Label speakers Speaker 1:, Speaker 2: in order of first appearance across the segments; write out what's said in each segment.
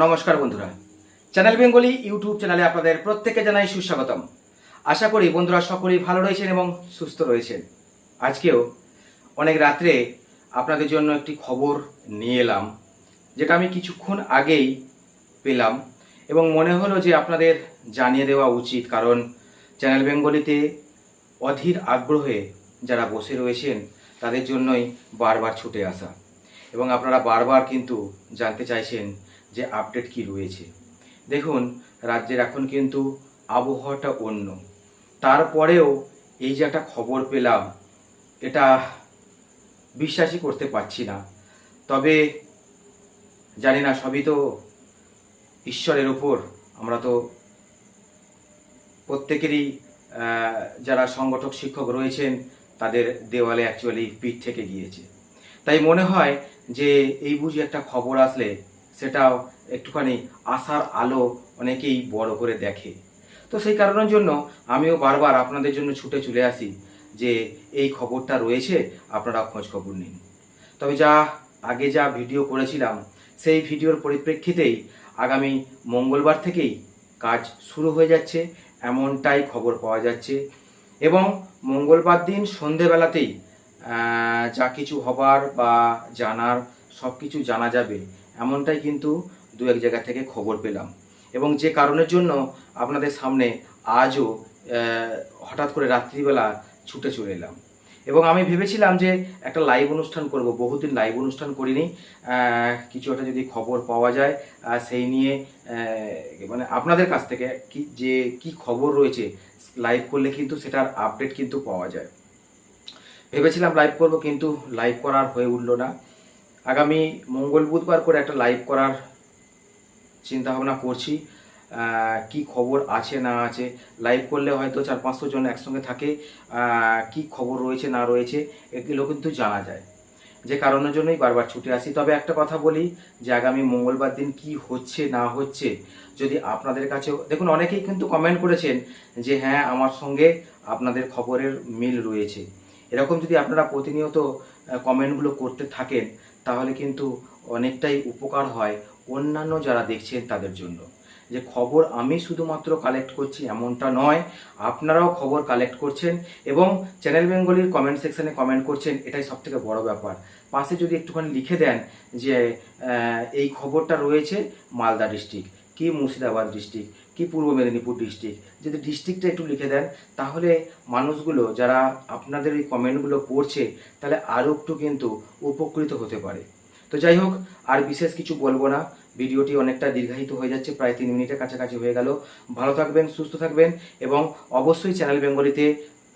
Speaker 1: নমস্কার বন্ধুরা। Channel Bengali YouTube চ্যানেলে আপনাদের প্রত্যেককে জানাই সুস্বাগতম। আশা করি বন্ধুরা সকলেই ভালো রয়েছেন এবং সুস্থ রয়েছেন। আজকেও অনেক রাত্রে আপনাদের জন্য একটি খবর নিয়ে এলাম, যেটা আমি কিছুক্ষণ আগেই পেলাম এবং মনে হলো যে আপনাদের জানিয়ে দেওয়া উচিত, কারণ চ্যানেল বেঙ্গলিতে অধীর আগ্রহে যারা বসে রয়েছেন, তাদের জন্যই বারবার ছুটে আসা। এবং আপনারা বারবার কিন্তু জানতে চাইছেন যে আপডেট কি রয়েছে। দেখুন, রাজ্যের এখন কিন্তু আবহাওয়াটা অন্য। তারপরেও এই যে একটা খবর পেলাম, এটা বিশ্বাসই করতে পারছি না। তবে জানি না, সবই তো ঈশ্বরের ওপর আমরা তো প্রত্যেকেরই যারা সংগঠক, শিক্ষক রয়েছেন, তাদের দেওয়ালে অ্যাকচুয়ালি পিঠ থেকে গিয়েছে। তাই মনে হয় যে এই বুঝি একটা খবর আসলে সেটাও একটুখানি আশার আলো অনেকেই বড় করে দেখে। তো সেই কারণের জন্য আমিও বারবার আপনাদের জন্য ছুটে চলে আসি যে এই খবরটা রয়েছে, আপনারা খোঁজ খবর নিন। তবে যা আগে যা ভিডিও করেছিলাম, সেই ভিডিওর পরিপ্রেক্ষিতেই আগামী মঙ্গলবার থেকেই কাজ শুরু হয়ে যাচ্ছে, এমনটাই খবর পাওয়া যাচ্ছে। এবং মঙ্গলবার দিন সন্ধেবেলাতেই যা কিছু হবার বা জানার সব কিছু জানা যাবে এমনটাই কিন্তু দু এক জায়গা থেকে খবর পেলাম। এবং যে কারণের জন্য আপনাদের সামনে আজও হঠাৎ করে রাত্রিবেলা ছুটে চলে এলাম। এবং আমি ভেবেছিলাম যে একটা লাইভ অনুষ্ঠান করব, বহুদিন লাইভ অনুষ্ঠান করিনি। কিছু একটা যদি খবর পাওয়া যায় সেই নিয়ে মানে আপনাদের কাছ থেকে কি, যে কি খবর রয়েছে লাইভ করলে কিন্তু সেটার আপডেট কিন্তু পাওয়া যায়। ভেবেছিলাম লাইভ করব কিন্তু লাইভ করার হয়ে উঠল না। আগামী মঙ্গল বুধবার করে একটা লাইভ করার চিন্তা ভাবনা করছি কি খবর আছে না আছে। লাইভ করলে হয়তো চার পাঁচশো জন একসঙ্গে থাকে কি খবর রয়েছে না রয়েছে, এগুলো কিন্তু জানা যায়। যে কারণের জন্যই বারবার ছুটে আসি। তবে একটা কথা বলি যে আগামী মঙ্গলবার দিন কি হচ্ছে, না হচ্ছে, যদি আপনাদের কাছেও দেখুন, অনেকেই কিন্তু কমেন্ট করেছেন যে হ্যাঁ আমার সঙ্গে আপনাদের খবরের মিল রয়েছে। এরকম যদি আপনারা প্রতিনিয়ত কমেন্টগুলো করতে থাকেন তাহলে কিন্তু অনেকটাই উপকার হয় অন্যান্য যারা দেখছেন তাদের জন্য। যে খবর আমি শুধুমাত্র কালেক্ট করছি এমনটা নয়, আপনারাও খবর কালেক্ট করছেন এবং চ্যানেল বেঙ্গলির কমেন্ট সেকশানে কমেন্ট করছেন, এটাই সব থেকে বড় ব্যাপার। পাশে যদি একটুখানি লিখে দেন যে এই খবরটা রয়েছে মালদা ডিস্ট্রিক্ট কি মুর্শিদাবাদ ডিস্ট্রিক্ট কি পূর্ব মেদিনীপুর ডিস্ট্রিক্ট যদি ডিস্ট্রিক্টটা একটু লিখে দেন, তাহলে মানুষগুলো যারা আপনাদের এই কমেন্টগুলো পড়ছে, তাহলে আরও একটু কিন্তু উপকৃত হতে পারে। তো যাই হোক, আর বিশেষ কিছু বলব না। ভিডিওটি অনেকটা দীর্ঘায়িত হয়ে যাচ্ছে, প্রায় তিন মিনিটের কাছাকাছি হয়ে গেল। ভালো থাকবেন, সুস্থ থাকবেন, এবং অবশ্যই চ্যানেল বেঙ্গলিতে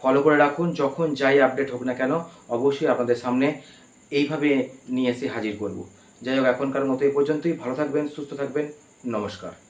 Speaker 1: ফলো করে রাখুন। যখন যাই আপডেট হোক না কেন, অবশ্যই আপনাদের সামনে এইভাবে নিয়ে এসে হাজির করব। যাই হোক, এখনকার মতো এই পর্যন্তই। ভালো থাকবেন, সুস্থ থাকবেন। নমস্কার।